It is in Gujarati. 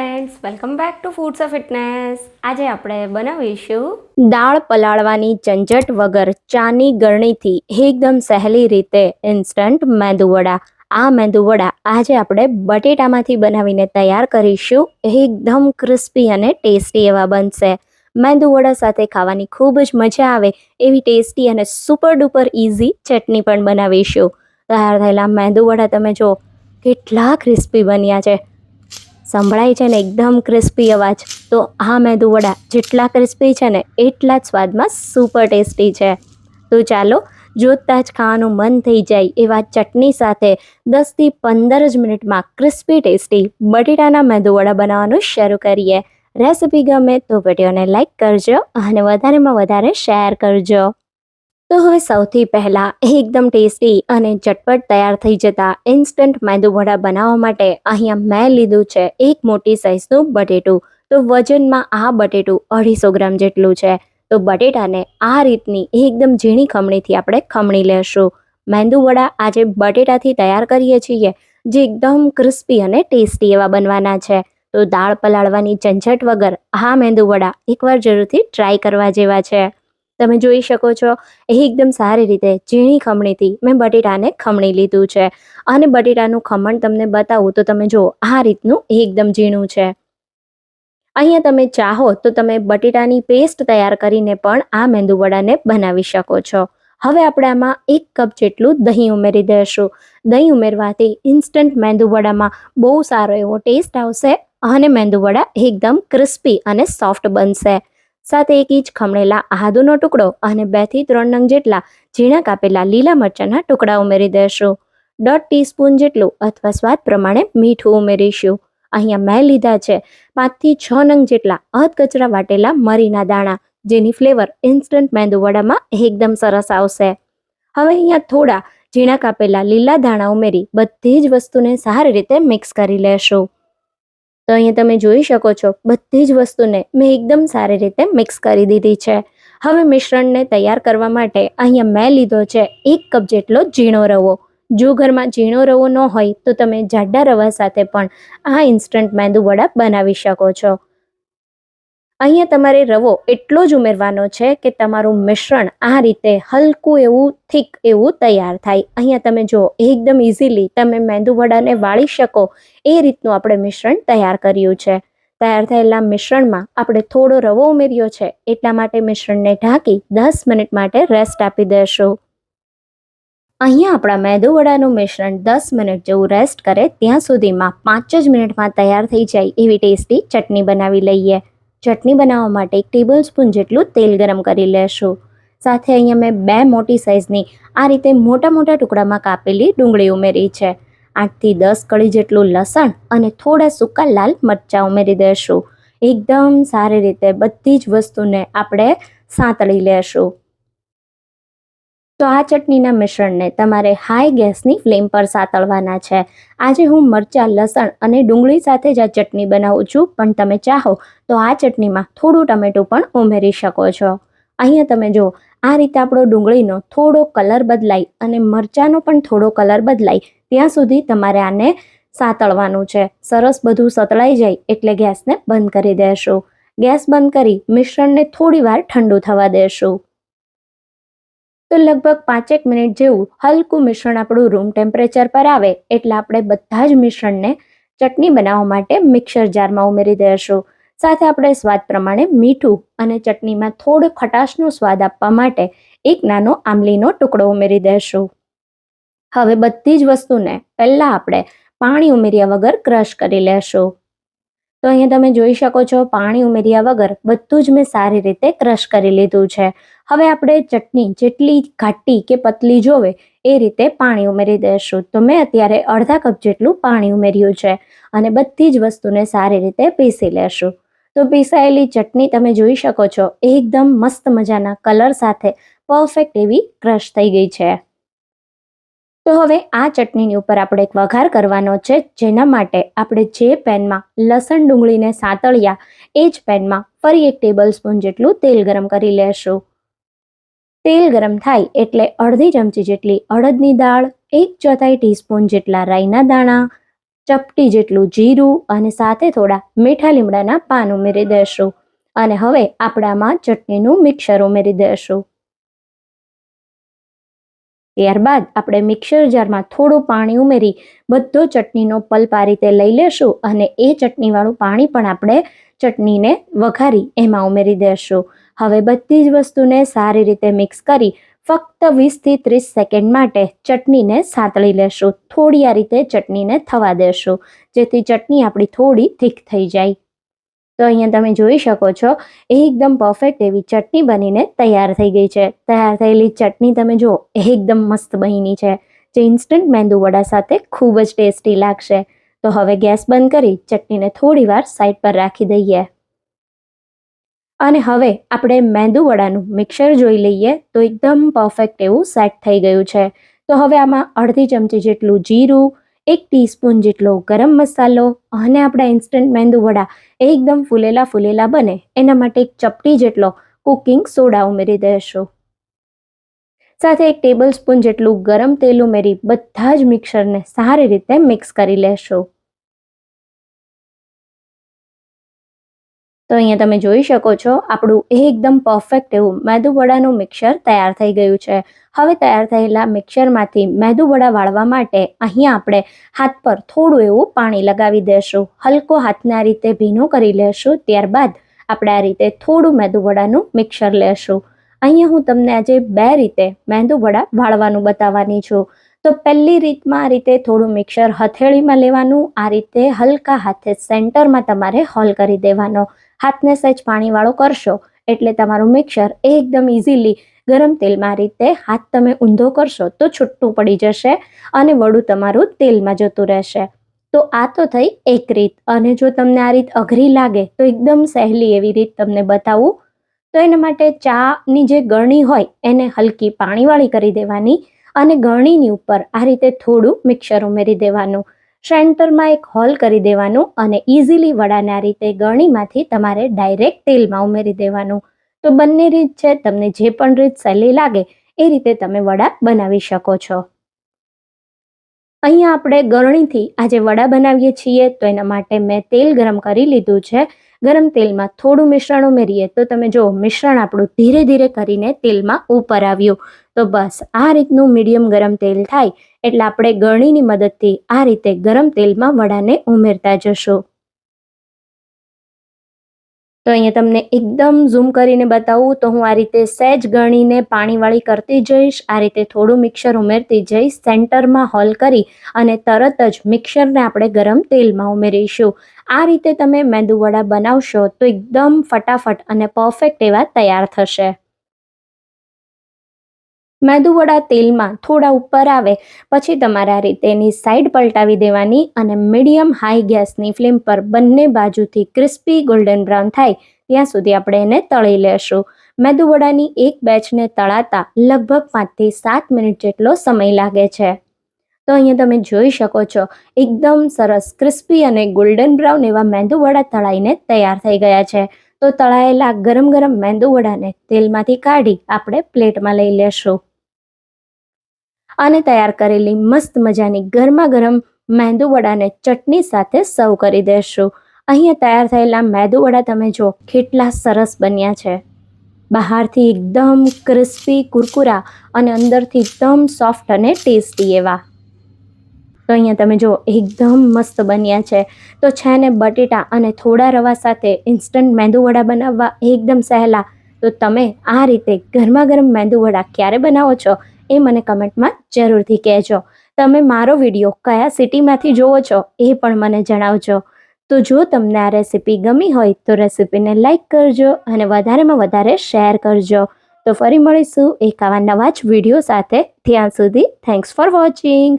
Friends welcome back to foods of fitness આજે આપણે બનાવીશું દાળ પલાળવાની ઝંઝટ વગર ચાની ગરણીથી એકદમ સહેલી રીતે ઇન્સ્ટન્ટ મેંદુવડા આ મેંદુવડા આજે આપણે બટેટામાંથી બનાવીને તૈયાર કરીશું. એકદમ ક્રિસ્પી અને ટેસ્ટી એવા બનશે. મેંદુવડા સાથે ખાવાની ખૂબ જ મજા આવે એવી ટેસ્ટી અને સુપર ડુપર ઇઝી ચટણી પણ બનાવીશું. તૈયાર થયેલા મેંદુવડા તમે જો કેટલા ક્રિસ્પી બન્યા છે. સંભળાય છે ને એકદમ ક્રિસ્પી અવાજ. તો આ મેંદુવડા જેટલા ક્રિસ્પી છે ને એટલા જ સ્વાદમાં સુપર ટેસ્ટી છે. તો ચાલો, જોતાં જ ખાવાનું મન થઈ જાય એવા ચટણી સાથે દસથી પંદર જ મિનિટમાં ક્રિસ્પી ટેસ્ટી બટેટાના મેંદુવડા બનાવવાનું શરૂ કરીએ. રેસિપી ગમે તો વિડીયોને લાઇક કરજો અને વધારેમાં વધારે શેર કરજો. તો હવે સૌથી પહેલાં એકદમ ટેસ્ટી અને ઝટપટ તૈયાર થઈ જતા ઇન્સ્ટન્ટ મેંદુવડા બનાવવા માટે અહીંયા મેં લીધું છે એક મોટી સાઇઝનું બટેટું. તો વજનમાં આ બટેટું અઢીસો ગ્રામ જેટલું છે. તો બટેટાને આ રીતની એકદમ ઝીણી ખમણીથી આપણે ખમણી લેશું. મેંદુવડા આજે બટેટાથી તૈયાર કરીએ છીએ, જે એકદમ ક્રિસ્પી અને ટેસ્ટી એવા બનવાના છે. તો દાળ પલાળવાની ઝંઝટ વગર આ મેંદુવડા એકવાર જરૂરથી ટ્રાય કરવા જેવા છે. તમે જોઈ શકો છો, એ એકદમ સારી રીતે ઝીણી ખમણીથી મેં બટેટાને ખમણી લીધું છે. અને બટેટાનું ખમણ તમને બતાવું તો તમે જુઓ, આ રીતનું એકદમ ઝીણું છે. અહીંયા તમે ચાહો તો તમે બટેટાની પેસ્ટ તૈયાર કરીને પણ આ મેંદુવડાને બનાવી શકો છો. હવે આપણે આમાં એક કપ જેટલું દહીં ઉમેરી દઈશું. દહીં ઉમેરવાથી ઇન્સ્ટન્ટ મેંદુવડામાં બહુ સારો એવો ટેસ્ટ આવશે અને મેંદુવડા એકદમ ક્રિસ્પી અને સોફ્ટ બનશે. સાથે એક ઇંચ ખમણેલા આદુનો ટુકડો અને બેથી ત્રણ નંગ જેટલા ઝીણા કાપેલા લીલા મરચાંના ટુકડા ઉમેરી દેશું. દોઢ ટીસ્પૂન જેટલું અથવા સ્વાદ પ્રમાણે મીઠું ઉમેરીશું. અહીંયા મેં લીધા છે પાંચથી છ નંગ જેટલા અધકચરા વાટેલા મરીના દાણા, જેની ફ્લેવર ઇન્સ્ટન્ટ મેંદુવડામાં એકદમ સરસ આવશે. હવે અહીંયા થોડા ઝીણા કાપેલા લીલા દાણા ઉમેરી બધી જ વસ્તુને સારી રીતે મિક્સ કરી લેશું. તો અહીંયા તમે જોઈ શકો છો બધી જ વસ્તુને મેં એકદમ સારી રીતે મિક્સ કરી દીધી છે. હવે મિશ્રણને તૈયાર કરવા માટે અહીંયા મેં લીધો છે એક કપ જેટલો ઝીણો રવો. જો ઘરમાં ઝીણો રવો ન હોય તો તમે જાડા રવા સાથે પણ આ ઇન્સ્ટન્ટ મેંદુ વડા બનાવી શકો છો. અહીંયા તમારે રવો એટલો જ ઉમેરવાનો છે કે તમારું મિશ્રણ આ રીતે હલકું એવું, થીક એવું તૈયાર થાય. અહીંયા તમે જો એકદમ ઇઝીલી તમે મેંદુવડાને વાળી શકો. એ રીતનું આપણે મિશ્રણ તૈયાર કર્યું છે. તૈયાર થયેલા મિશ્રણમાં આપણે થોડો રવો ઉમેર્યો છે. એટલા માટે મિશ્રણને ઢાંકી દસ મિનિટ માટે રેસ્ટ આપી દેશું. અહીંયા આપણા મેંદુવડાનું મિશ્રણ દસ મિનિટ જેવું રેસ્ટ કરે ત્યાં સુધીમાં પાંચ જ મિનિટમાં તૈયાર થઈ જાય એવી ટેસ્ટી ચટણી બનાવી લઈએ. ચટણી બનાવવા માટે એક ટેબલ સ્પૂન જેટલું તેલ ગરમ કરી લેશું. સાથે અહીંયા મેં બે મોટી સાઇઝની આ રીતે મોટા મોટા ટુકડામાં કાપેલી ડુંગળી ઉમેરી છે. આઠથી દસ કળી જેટલું લસણ અને થોડા સૂકા લાલ મરચાં ઉમેરી દઈશું એકદમ સારી રીતે બધી જ વસ્તુને આપણે સાંતળી લેશું. તો આ ચટણીના મિશ્રણને તમારે હાઈ ગેસની ફ્લેમ પર સાતળવાના છે. આજે હું મરચાં, લસણ અને ડુંગળી સાથે જ આ ચટણી બનાવું છું, પણ તમે ચાહો તો આ ચટણીમાં થોડું ટમેટું પણ ઉમેરી શકો છો. અહીંયા તમે જો આ રીતે આપણો ડુંગળીનો થોડો કલર બદલાય અને મરચાંનો પણ થોડો કલર બદલાય ત્યાં સુધી તમારે આને સાતળવાનું છે. સરસ બધું સતળાઈ જાય એટલે ગેસને બંધ કરી દેશું. ગેસ બંધ કરી મિશ્રણને થોડી વાર ઠંડુ થવા દેશું. તો લગભગ પાંચેક મિનિટ જેવું હલકું મિશ્રણ આપણું રૂમ ટેમ્પરેચર પર આવે એટલે આપણે બધા જ મિશ્રણને ચટણી બનાવવા માટે મિક્સર જારમાં ઉમેરી દઈશું. સાથે આપણે સ્વાદ પ્રમાણે મીઠું અને ચટણીમાં થોડો ખટાશનો સ્વાદ આપવા માટે એક નાનો આમલીનો ટુકડો ઉમેરી દઈશું. હવે બધી જ વસ્તુને પહેલાં આપણે પાણી ઉમેર્યા વગર ક્રશ કરી લેશું. તો અહીંયા તમે જોઈ શકો છો, પાણી ઉમેર્યા વગર બધું જ મેં સારી રીતે ક્રશ કરી લીધું છે. હવે આપણે ચટણી જેટલી ઘાટી કે પતલી જોવે એ રીતે પાણી ઉમેરી દઈશું. તો મેં અત્યારે અડધા કપ જેટલું પાણી ઉમેર્યું છે અને બધી જ વસ્તુને સારી રીતે પીસી લેશું. તો પીસાયેલી ચટણી તમે જોઈ શકો છો, એકદમ મસ્ત મજાના કલર સાથે પરફેક્ટ એવી ક્રશ થઈ ગઈ છે. તો હવે આ ચટણીની ઉપર આપણે એક વઘાર કરવાનો છે, જેના માટે આપણે જે પેનમાં લસણ ડુંગળીને સાતળ્યા, એ જ પેનમાં ફરી એક ટેબલ સ્પૂન જેટલું તેલ ગરમ કરી લેશું. તેલ ગરમ થાય એટલે અડધી ચમચી જેટલી અડદની દાળ, એક ચોથાઈ ટીસ્પૂન જેટલા રાઈના દાણા, ચપટી જેટલું જીરું અને સાથે થોડા મીઠા લીમડાના પાન ઉમેરી દેશું. અને હવે આપણામાં ચટણીનું મિક્સર ઉમેરી દેશું. ત્યારબાદ આપણે મિક્સર જારમાં થોડું પાણી ઉમેરી બધો ચટણીનો પલ્પ આ રીતે લઈ લેશું અને એ ચટણીવાળું પાણી પણ આપણે ચટણીને વઘારી એમાં ઉમેરી દેશું. હવે બધી જ વસ્તુને સારી રીતે મિક્સ કરી ફક્ત વીસથી ત્રીસ સેકન્ડ માટે ચટણીને સાતળી લેશું. થોડી આ રીતે ચટણીને થવા દેશું, જેથી ચટણી આપણી થોડી થીક થઈ જાય. તો અહીંયા તમે જોઈ શકો છો એકદમ પરફેક્ટ એવી ચટણી બનીને તૈયાર થઈ ગઈ છે. તૈયાર થયેલી ચટણી તમે જુઓ એકદમ મસ્ત બની છે. જે ઇન્સ્ટન્ટ મેંદુ વડા સાથે ખૂબ જ ટેસ્ટી લાગશે. તો હવે ગેસ બંધ કરી ચટણીને થોડી વાર સાઈડ પર રાખી દઈએ. અને હવે આપણે મેંદુ વડાનું મિક્સર જોઈ લઈએ, તો એકદમ પરફેક્ટ એવું સેટ થઈ ગયું છે. તો હવે આમાં અડધી ચમચી જેટલું જીરું એક ટીસ્પૂન જેટલો ગરમ મસાલો અને આપણા ઇન્સ્ટન્ટ મેંદુ વડા એકદમ ફૂલેલા ફૂલેલા બને. એના માટે એક ચપટી જેટલો કુકિંગ સોડા ઉમેરી દેશો. સાથે એક ટેબલ સ્પૂન જેટલું ગરમ તેલ ઉમેરી બધા જ મિક્સરને સારી રીતે મિક્સ કરી લેશું. તો અહીંયા તમે જોઈ શકો છો, આપણું એકદમ પરફેક્ટ એવું મેદુવડાનું મિક્સર તૈયાર થઈ ગયું છે. હવે તૈયાર થયેલા મિક્સરમાંથી મેદુવડા વાળવા માટે અહીંયા આપણે હાથ પર થોડું એવું પાણી લગાવી દેશું. હલકો હાથને રીતે ભીનો કરી લેશું, ત્યારબાદ આપણે આ રીતે થોડું મેદુવડાનું મિક્સર લેશું. અહીંયા હું તમને આજે બે રીતે મેંદુવડા વાળવાનું બતાવવાની છું. તો પહેલી રીતમાં આ રીતે થોડું મિક્સર હથેળીમાં લેવાનું, આ રીતે હલકા હાથે સેન્ટરમાં તમારે હોલ કરી દેવાનો. હાથને સહેજ પાણીવાળો કરશો. એટલે તમારું મિક્સર એકદમ ઇઝીલી ગરમ તેલમાં રીતે હાથ તમે ઊંધો કરશો તો છૂટું પડી જશે અને વડું તમારું તેલમાં જતું રહેશે. તો આ તો થઈ એક રીત. અને જો તમને આ રીત અઘરી લાગે તો એકદમ સહેલી એવી રીત તમને બતાવું. તો એના માટે ચાની જે ગળણી હોય એને હલકી પાણીવાળી કરી દેવાની અને ગળણીની ઉપર આ રીતે થોડું મિક્સર ઉમેરી દેવાનું. સેન્ટરમાં એક હોલ કરી દેવાનું અને ઇઝીલી વડાને રીતે ગરણીમાંથી તમારે ડાયરેક્ટ તેલમાં ઉમેરી દેવાનું. તો બંને રીત છે, તમને જે પણ રીત સહેલી લાગે એ રીતે તમે વડા બનાવી શકો છો. અહીંયા આપણે ગરણીથી આજે વડા બનાવીએ છીએ, તો એના માટે મેં તેલ ગરમ કરી લીધું છે. ગરમ તેલમાં થોડું મિશ્રણ ઉમેરીએ તો તમે જો મિશ્રણ આપણું ધીરે ધીરે કરીને તેલમાં ઉપર આવ્યું. તો બસ આ રીતનું મીડિયમ ગરમ તેલ થાય એટલે આપણે ગળણીની મદદથી આ રીતે ગરમ તેલમાં વડાને ઉમેરતા જશું. તો અહીંયા તમને એકદમ ઝૂમ કરીને બતાવું, તો હું આ રીતે સહેજ ગણીને પાણીવાળી કરતી જઈશ, આ રીતે થોડું મિક્સર ઉમેરતી જઈશ સેન્ટરમાં હોલ કરી અને તરત જ મિક્સરને આપણે ગરમ તેલમાં ઉમેરીશું. આ રીતે તમે મેંદુવડા બનાવશો તો એકદમ ફટાફટ અને પરફેક્ટ એવા તૈયાર થશે. મેંદુવડા તેલમાં થોડા ઉપર આવે. પછી તમારે આ રીતે એની સાઈડ પલટાવી દેવાની અને મીડિયમ હાઈ ગેસની ફ્લેમ પર બંને બાજુથી ક્રિસ્પી ગોલ્ડન બ્રાઉન થાય ત્યાં સુધી આપણે એને તળી લેશું. મેદુવડાની એક બેચને તળાતા લગભગ પાંચથી સાત મિનિટ જેટલો સમય લાગે છે. તો અહીંયા તમે જોઈ શકો છો, એકદમ સરસ ક્રિસ્પી અને ગોલ્ડન બ્રાઉન એવા મેંદુવડા તળાઈને તૈયાર થઈ ગયા છે. તો તળાયેલા ગરમ ગરમ મેંદુવડાને તેલમાંથી કાઢી આપણે પ્લેટમાં લઈ લેશું. અને તૈયાર કરેલી મસ્ત મજાની ગરમા ગરમ મેંદુ વડાને ચટણી સાથે સર્વ કરી દેશું. અહીંયા તૈયાર થયેલા મેંદુ વડા તમે જો કેટલા સરસ બન્યા છે. બહારથી એકદમ ક્રિસ્પી કુરકુરા અને અંદરથી એકદમ સોફ્ટ અને ટેસ્ટી એવા. તો અહીંયા તમે જો એકદમ મસ્ત બન્યા છે. તો છે ને બટેટા અને થોડા રવા સાથે ઇન્સ્ટન્ટ મેંદુ વડા બનાવવા એકદમ સહેલા. તો તમે આ રીતે ગરમા ગરમ મેંદુ વડા ક્યારે બનાવો છો? એ મને કમેન્ટમાં જરૂરથી કહેજો. તમે મારો વીડિયો કયા સિટીમાંથી જુઓ છો એ પણ મને જણાવજો. તો જો તમને આ રેસીપી ગમી હોય તો રેસીપીને લાઇક કરજો અને વધારેમાં વધારે શેર કરજો. તો ફરી મળીશું એક આવા નવા જ વીડિયો સાથે. ત્યાં સુધી થેન્ક્સ ફોર વોચિંગ